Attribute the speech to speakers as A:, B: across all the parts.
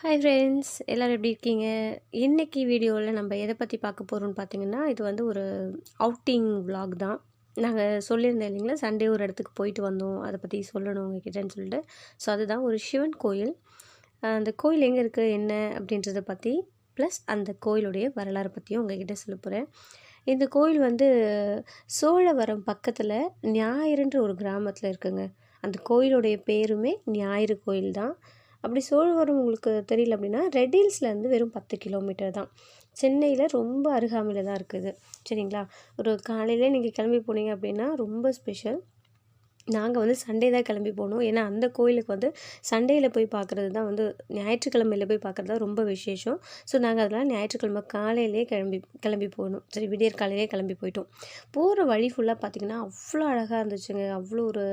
A: Hi friends எல்லோரும் எப்படி இருக்கீங்க? இன்றைக்கி வீடியோவில் நம்ம எதை பற்றி பார்க்க போகிறோம்னு பார்த்தீங்கன்னா இது வந்து ஒரு அவுட்டிங் vlog தான். நாங்கள் சொல்லியிருந்தோம் இல்லைங்களா சண்டே ஒரு இடத்துக்கு போயிட்டு வந்தோம் அதை பற்றி சொல்லணும் உங்ககிட்டன்னு சொல்லிட்டு. ஸோ அதுதான் ஒரு சிவன் கோயில். அந்த கோயில் எங்கே இருக்குது என்ன அப்படின்றத பற்றி ப்ளஸ் அந்த கோயிலுடைய வரலாறு பற்றியும் உங்ககிட்ட சொல்ல போகிறேன் இந்த கோயில் வந்து சோழவரம் பக்கத்தில் ஞாயிறுன்ற ஒரு கிராமத்தில் இருக்குங்க. அந்த கோயிலுடைய பேருமே ஞாயிறு கோயில் தான் அப்படி சோழவரம் உங்களுக்கு தெரியல அப்படின்னா ரெட் ஹில்ஸ்லேருந்து வெறும் பத்து கிலோமீட்டர் தான். சென்னையில் ரொம்ப அருகாமையில் தான் இருக்குது. சரிங்களா? ஒரு காலையில் நீங்கள் கிளம்பி போனீங்க அப்படின்னா ரொம்ப ஸ்பெஷல் நாங்கள் வந்து சண்டே தான் கிளம்பி போனோம். ஏன்னா அந்த கோயிலுக்கு வந்து சண்டேயில் போய் பார்க்குறது தான் வந்து ஞாயிற்றுக்கிழமையில் போய் பார்க்குறது தான் ரொம்ப விசேஷம். ஸோ நாங்கள் அதெல்லாம் ஞாயிற்றுக்கிழமை காலையிலே கிளம்பி கிளம்பி போகணும் சரி விடியற் காலையிலே கிளம்பி போயிட்டோம். போகிற வழி ஃபுல்லாக பார்த்திங்கன்னா அவ்வளோ அழகாக இருந்துச்சுங்க. அவ்வளோ ஒரு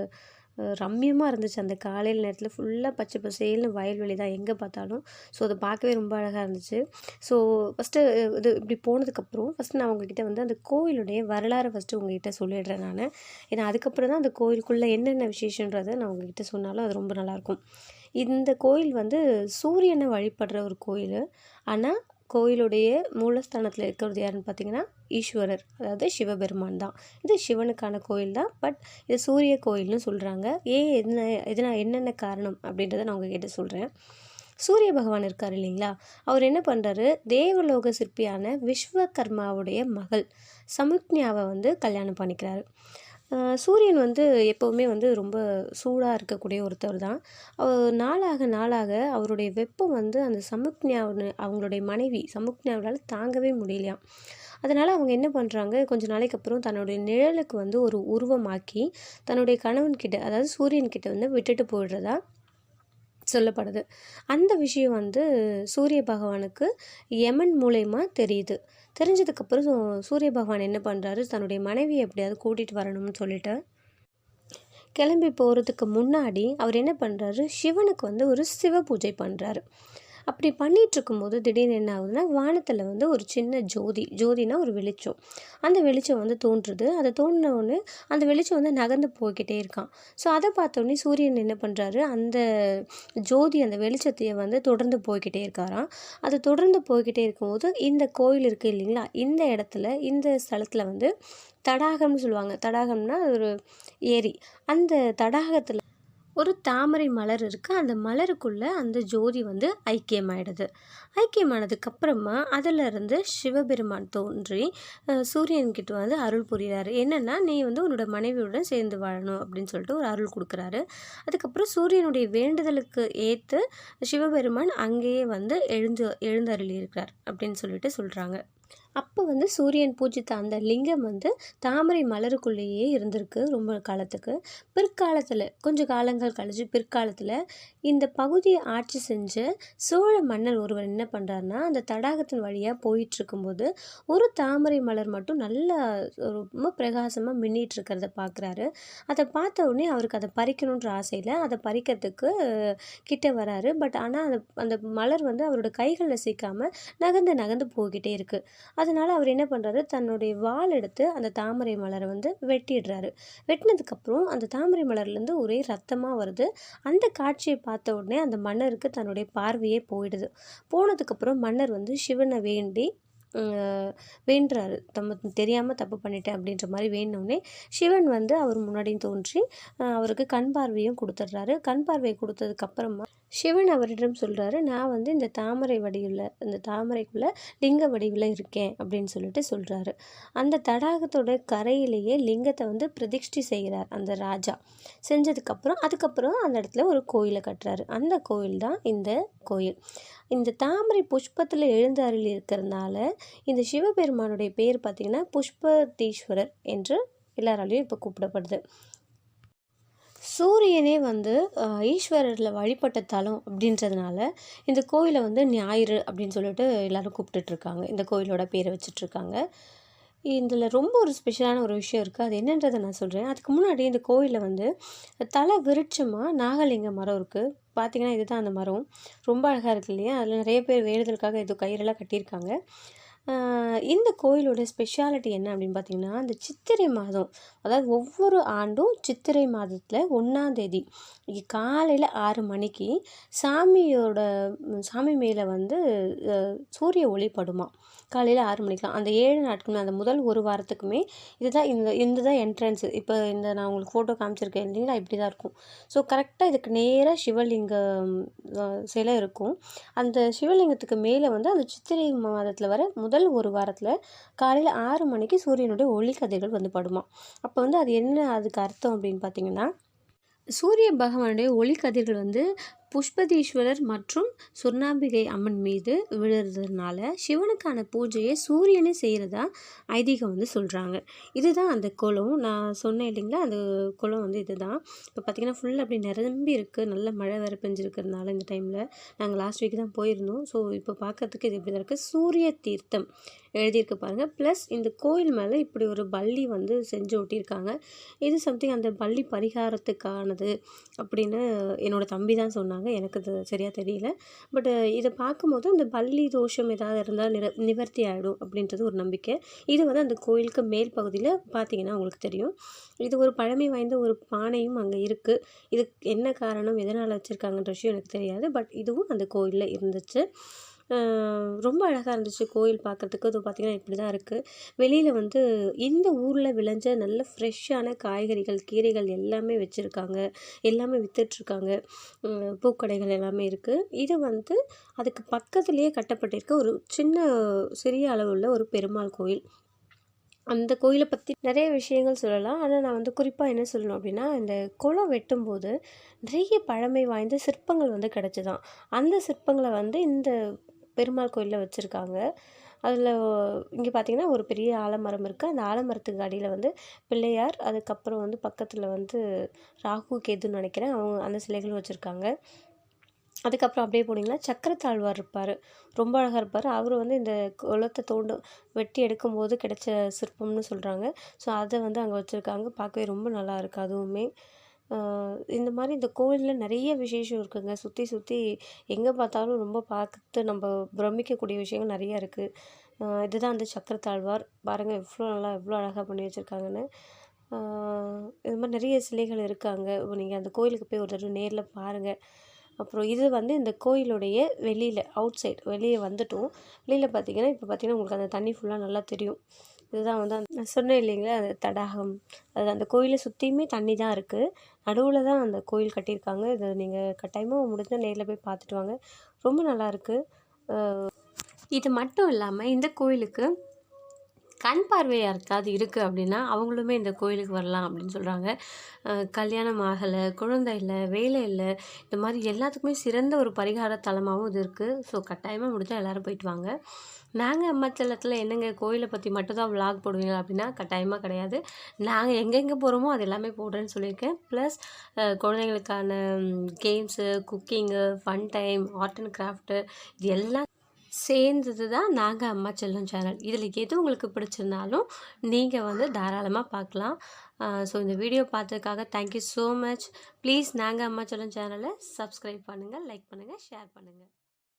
A: ரம்மியமாக இருந்துச்சு. அந்த காலையில் நேரத்தில் ஃபுல்லாக பச்சை பசேல்னு வயல்வெளி தான். எங்கே பார்த்தாலும். ஸோ அதை பார்க்கவே ரொம்ப அழகாக இருந்துச்சு. ஸோ ஃபஸ்ட்டு இது இப்படி போனதுக்கப்புறம் ஃபஸ்ட்டு நான் உங்ககிட்ட வந்து அந்த கோயிலுடைய வரலாறை ஃபஸ்ட்டு உங்ககிட்ட சொல்லிடுறேன் நான். ஏன்னா அதுக்கப்புறம் தான் அந்த கோயிலுக்குள்ளே என்னென்ன விசேஷன்றதை நான் உங்ககிட்ட சொன்னாலும் அது ரொம்ப நல்லாயிருக்கும் இந்த கோயில் வந்து சூரியனை வழிபடுற ஒரு கோயில். ஆனால் கோயிலுடைய மூலஸ்தானத்தில் இருக்கிறது யாருன்னு பார்த்தீங்கன்னா ஈஸ்வரர். அதாவது சிவபெருமான் தான். இது சிவனுக்கான கோயில் தான். பட் இது சூரிய கோயில்னு சொல்கிறாங்க ஏன் என்ன இதனால் என்னென்ன காரணம் அப்படின்றத நான் உங்ககிட்ட சொல்கிறேன் சூரிய பகவான் இருக்கார் இல்லைங்களா? அவர் என்ன பண்ணுறாரு தேவலோக சிற்பியான விஸ்வகர்மாவுடைய மகள் சமுக்ஞாவை வந்து கல்யாணம் பண்ணிக்கிறாரு. சூரியன் வந்து எப்போவுமே வந்து ரொம்ப சூடாக இருக்கக்கூடிய ஒருத்தர் தான். நாளாக நாளாக அவருடைய வெப்பம் வந்து அந்த சமுக்ஞாவின் அவங்களுடைய மனைவி சமுக்ஞாவால் தாங்கவே முடியலையாம். அதனால் அவங்க என்ன பண்ணுறாங்க கொஞ்ச நாளைக்கு அப்புறம் தன்னுடைய நிழலுக்கு வந்து ஒரு உருவமாக்கி தன்னுடைய கணவன்கிட்ட அதாவது சூரியன்கிட்ட வந்து விட்டுட்டு போயிடுறதா சொல்லப்படுது. அந்த விஷயம் வந்து சூரிய பகவானுக்கு யமன் மூலயமா தெரியுது. தெரிஞ்சதுக்கப்புறம் சூரிய பகவான் என்ன பண்ணுறாரு தன்னுடைய மனைவியை எப்படியாவது கூட்டிகிட்டு வரணும்னு சொல்லிட்டு கிளம்பி போகிறதுக்கு முன்னாடி அவர் என்ன பண்ணுறாரு சிவனுக்கு வந்து ஒரு சிவ பூஜை பண்ணுறாரு அப்படி பண்ணிகிட்டு இருக்கும்போது திடீர்னு என்ன ஆகுதுன்னா வானத்தில் வந்து ஒரு சின்ன ஜோதி ஜோதினா ஒரு வெளிச்சம். அந்த வெளிச்சம் வந்து தோன்றுது. அதை தோன்றினவுடனே அந்த வெளிச்சம் வந்து நகர்ந்து போய்கிட்டே இருக்கான். ஸோ அதை பார்த்தோன்னே சூரியன் என்ன பண்ணுறாரு அந்த ஜோதி அந்த வெளிச்சத்தையே வந்து தொடர்ந்து போய்கிட்டே இருக்காராம். அது தொடர்ந்து போய்கிட்டே இருக்கும்போது இந்த கோயில் இருக்குது இல்லைங்களா? இந்த இடத்துல இந்த ஸ்தலத்தில் வந்து தடாகம்னு சொல்லுவாங்க. தடாகம்னா ஒரு ஏரி. அந்த தடாகத்தில் ஒரு தாமரை மலர் இருக்குது அந்த மலருக்குள்ளே அந்த ஜோதி வந்து ஐக்கியமாயிடுது. ஐக்கியமானதுக்கப்புறமா அதிலிருந்து சிவபெருமான் தோன்றி சூரியன்கிட்ட வந்து அருள் புரிகிறாரு என்னென்னா நீ வந்து உன்னோட மனைவியுடன் சேர்ந்து வாழணும் அப்படின்னு சொல்லிட்டு ஒரு அருள் கொடுக்குறாரு. அதுக்கப்புறம் சூரியனுடைய வேண்டுதலுக்கு ஏற்று சிவபெருமான் அங்கேயே வந்து எழுந்து எழுந்தருளி இருக்கிறார் அப்படின்னு சொல்லிட்டு சொல்கிறாங்க அப்போ வந்து சூரியன் பூஜித்த அந்த லிங்கம் வந்து தாமரை மலருக்குள்ளேயே இருந்திருக்கு ரொம்ப காலத்துக்கு. பிற்காலத்தில் கொஞ்சம் காலங்கள் கழிச்சு பிற்காலத்தில் இந்த பகுதியை ஆட்சி செஞ்ச சோழ மன்னர் ஒருவர் என்ன பண்ணுறாருனா அந்த தடாகத்தின் வழியாக போயிட்டு இருக்கும்போது ஒரு தாமரை மலர் மட்டும் நல்லா ரொம்ப பிரகாசமாக மின்னிட்டு இருக்கிறத பார்க்குறாரு அதை பார்த்த உடனே அவருக்கு அதை பறிக்கணுன்ற ஆசையில் அதை பறிக்கிறதுக்கு கிட்ட வராரு. பட் ஆனால் அந்த அந்த மலர் வந்து அவரோட கைகளில் சிக்காமல் நகர்ந்து நகர்ந்து போய்கிட்டே இருக்குது அதனால் அவர் என்ன பண்ணுறாரு தன்னுடைய வால் எடுத்து அந்த தாமரை மலரை வந்து வெட்டிடுறாரு. வெட்டினதுக்கப்புறம் அந்த தாமரை மலர்லேருந்து ஒரே ரத்தமாக வருது. அந்த காட்சியை பார்த்த உடனே அந்த மன்னருக்கு தன்னுடைய பார்வையே போயிடுது. போனதுக்கப்புறம் மன்னர் வந்து சிவனை வேண்டி வேண்டுறாரு. தம்ம தெரியாமல் தப்பு பண்ணிட்டேன் அப்படின்ற மாதிரி வேணுனே சிவன் வந்து அவர் முன்னாடியும் தோன்றி அவருக்கு கண் பார்வையும் கொடுத்துட்றாரு. கண் பார்வையை கொடுத்ததுக்கப்புறமா சிவன் அவரிடம் சொல்கிறாரு நான் வந்து இந்த தாமரை வடிவில் இந்த தாமரைக்குள்ளே லிங்க வடிவில் இருக்கேன் அப்படின்னு சொல்லிட்டு சொல்கிறாரு அந்த தடாகத்தோட கரையிலேயே லிங்கத்தை வந்து பிரதிஷ்டி செய்கிறார் அந்த ராஜா. செஞ்சதுக்கப்புறம் அதுக்கப்புறம் அந்த இடத்துல ஒரு கோயிலை கட்டுறாரு. அந்த கோயில் தான் இந்த கோயில். இந்த தாமரை புஷ்பத்தில் எழுந்து இருக்கிறதுனால இந்த சிவபெருமானுடைய பேர் பார்த்திங்கன்னா புஷ்பதீஸ்வரர் என்று எல்லாராலையும் இப்போ கூப்பிடப்படுது. சூரியனே வந்து ஈஸ்வரரில் வழிபட்ட தலம் அப்படின்றதுனால இந்த கோயிலை வந்து ஞாயிறு அப்படின்னு சொல்லிட்டு எல்லோரும் கூப்பிட்டுட்ருக்காங்க இந்த கோயிலோட பேரை வச்சிட்ருக்காங்க இதில் ரொம்ப ஒரு ஸ்பெஷலான ஒரு விஷயம் இருக்குது அது என்னன்றதை நான் சொல்கிறேன் அதுக்கு முன்னாடி இந்த கோயிலில் வந்து தலை விருட்சமாக நாகலிங்க மரம் இருக்குது பார்த்தீங்கன்னா இதுதான் அந்த மரம். ரொம்ப அழகாக இருக்கு இல்லையா? அதில் நிறைய பேர் வேறுதலுக்காக ஏதோ கயிறெல்லாம் கட்டியிருக்காங்க. இந்த கோயிலோட ஸ்பெஷாலிட்டி என்ன அப்படின்னு பார்த்தீங்கன்னா இந்த சித்திரை மாதம் அதாவது ஒவ்வொரு ஆண்டும் சித்திரை மாதத்தில் ஒன்றாந்தேதி காலையில் ஆறு மணிக்கு சாமியோட சாமி மேலே வந்து சூரிய ஒளி படுமா காலையில் ஆறு மணிக்கெலாம் அந்த ஏழு நாட்களுமே அந்த முதல் ஒரு வாரத்துக்குமே இதுதான் இந்த இந்த தான் என்ட்ரன்ஸ் இப்போ இந்த நான் உங்களுக்கு ஃபோட்டோ காமிச்சிருக்கேன் இல்லைங்களா? இப்படி தான் இருக்கும் ஸோ கரெக்டாக இதுக்கு நேராக சிவலிங்கம் சிலை இருக்கும். அந்த சிவலிங்கத்துக்கு மேலே வந்து அந்த சித்திரை மாதத்தில் வர முதல் ஒரு வாரத்தில் காலையில் ஆறு மணிக்கு சூரியனுடைய ஒளி கதிர்கள் வந்து படுமா அப்போ வந்து அது என்ன அதுக்கு அர்த்தம் அப்படின்னு பார்த்தீங்கன்னா சூரிய பகவானுடைய ஒளி கதிர்கள் வந்து புஷ்பதீஸ்வரர் மற்றும் சுர்ணாம்பிகை அம்மன் மீது விழுறதுனால சிவனுக்கான பூஜையை சூரியனே செய்கிறதா ஐதீகம் வந்து சொல்கிறாங்க இதுதான் அந்த குளம். நான் சொன்னேன் இல்லைங்களா? அந்த குளம் வந்து இதுதான். இப்போ பார்த்திங்கன்னா ஃபுல்லாக அப்படி நிரம்பி இருக்குது நல்ல மழை வேறு பெஞ்சிருக்கிறதுனால இந்த டைமில் நாங்கள் லாஸ்ட் வீக் தான் போயிருந்தோம். ஸோ இப்போ பார்க்கறதுக்கு இது எப்படி தான் இருக்குது சூரிய தீர்த்தம் எழுதியிருக்கு பாருங்கள் ப்ளஸ் இந்த கோயில் மேலே இப்படி ஒரு பள்ளி வந்து செஞ்சு ஒட்டியிருக்காங்க. இது சம்திங் அந்த பள்ளி பரிகாரத்துக்கானது அப்படின்னு என்னோடய தம்பி தான் சொன்னாங்க. எனக்கு அது சரியாக தெரியல. பட் இதை பார்க்கும்போது அந்த பள்ளி தோஷம் ஏதாவது இருந்தால் நிற நிவர்த்தி ஆகிடும் அப்படின்றது ஒரு நம்பிக்கை. இது வந்து அந்த கோயிலுக்கு மேல் பகுதியில் பார்த்தீங்கன்னா உங்களுக்கு தெரியும். இது ஒரு பழமை வாய்ந்த ஒரு பானையும் அங்கே இருக்குது இதுக்கு என்ன காரணம் எதனால் வச்சுருக்காங்கன்ற விஷயம் எனக்கு தெரியாது. பட் இதுவும் அந்த கோயிலில் இருந்துச்சு. ரொம்ப அழகாக இருந்துச்சு கோயில் பார்க்குறதுக்கு அது பார்த்திங்கன்னா இப்படி தான் இருக்குது வெளியில் வந்து இந்த ஊரில் விளைஞ்ச நல்ல ஃப்ரெஷ்ஷான காய்கறிகள் கீரைகள் எல்லாமே வச்சுருக்காங்க. எல்லாமே விற்றுட்ருக்காங்க பூக்கடைகள் எல்லாமே இருக்குது இது வந்து அதுக்கு பக்கத்துலேயே கட்டப்பட்டிருக்க ஒரு சின்ன சிறிய அளவுள்ள ஒரு பெருமாள் கோயில். அந்த கோயிலை பற்றி நிறைய விஷயங்கள் சொல்லலாம். ஆனால் நான் வந்து குறிப்பாக என்ன சொல்லணும் அப்படின்னா இந்த குளம் வெட்டும்போது நிறைய பழமை வாய்ந்த சிற்பங்கள் வந்து கிடச்சிதான். அந்த சிற்பங்களை வந்து இந்த பெருமாள் கோயிலில் வச்சுருக்காங்க. அதில் இங்கே பார்த்தீங்கன்னா ஒரு பெரிய ஆலமரம் இருக்குது அந்த ஆலமரத்துக்கு அடியில் வந்து பிள்ளையார் அதுக்கப்புறம் வந்து பக்கத்தில் வந்து ராகு கேதுன்னு நினைக்கிறேன். அவங்க அந்த சிலைகளும் வச்சுருக்காங்க. அதுக்கப்புறம் அப்படியே போனீங்கன்னா சக்கரத்தாழ்வார் இருப்பார். ரொம்ப அழகாக இருப்பார். அவர் வந்து இந்த குளத்தை தோண்டும் வெட்டி எடுக்கும்போது கிடைச்ச சிற்பம்னு சொல்கிறாங்க ஸோ அதை வந்து அங்கே வச்சுருக்காங்க. பார்க்கவே ரொம்ப நல்லா இருக்குது அதுவுமே இந்த மாதிரி இந்த கோயிலில் நிறைய விசேஷம் இருக்குங்க. சுற்றி சுற்றி எங்கே பார்த்தாலும் ரொம்ப பார்த்து நம்ம பிரமிக்கக்கூடிய விஷயங்கள் நிறையா இருக்குது இதுதான் அந்த சக்கரத்தாழ்வார். பாருங்கள் எவ்வளோ நல்லா எவ்வளோ அழகாக பண்ணி வச்சுருக்காங்கன்னு. இது மாதிரி நிறைய சிலைகள் இருக்காங்க. நீங்கள் அந்த கோயிலுக்கு போய் ஒரு தடவை நேரில் பாருங்கள் அப்புறம் இது வந்து இந்த கோயிலுடைய வெளியில் அவுட் சைடு வெளியே வந்துட்டோம். வெளியில் பார்த்தீங்கன்னா இப்போ பார்த்தீங்கன்னா உங்களுக்கு அந்த தண்ணி ஃபுல்லாக நல்லா தெரியும். இதுதான் வந்து நான் சொன்னேன் இல்லைங்களா அந்த தடாகம். அது அந்த கோயிலை சுற்றியுமே தண்ணி தான் இருக்குது நடுவில் தான் அந்த கோயில் கட்டியிருக்காங்க. இது நீங்கள் கட்டாயமாக முடிஞ்சால் நேரில் போய் பார்த்துட்டு வாங்க. ரொம்ப நல்லா இருக்குது இது மட்டும் இல்லாமல் இந்த கோயிலுக்கு கண் பார்வை யாருக்காவது இருக்குது அப்படின்னா அவங்களுமே இந்த கோயிலுக்கு வரலாம் அப்படின்னு சொல்கிறாங்க கல்யாணம் ஆகலை குழந்தை இல்லை வேலை இல்லை இந்த மாதிரி எல்லாத்துக்குமே சிறந்த ஒரு பரிகார தலமாகவும் இது இருக்குது ஸோ கட்டாயமாக முடிஞ்சால் எல்லோரும் போயிட்டு வாங்க. நாங்கள் அம்மாச்சலத்தில் என்னங்க கோயிலை பற்றி மட்டும் தான் vlog போடுவீங்களா அப்படின்னா கட்டாயமாக கிடையாது. நாங்கள் எங்கெங்கே போகிறோமோ அது எல்லாமே போடுறேன்னு சொல்லியிருக்கேன். Plus குழந்தைங்களுக்கான games cooking fun time art and craft இது எல்லாம் சேர்ந்தது தான் நாங்கள் அம்மா செல்லும் சேனல். இதில் எது உங்களுக்கு பிடிச்சிருந்தாலும் நீங்கள் வந்து தாராளமாக பார்க்கலாம். ஸோ இந்த video பார்த்ததுக்காக thank you so much please நாங்கள் அம்மா செல்லும் சேனலை சப்ஸ்கிரைப் பண்ணுங்கள் லைக் பண்ணுங்கள் ஷேர் பண்ணுங்கள்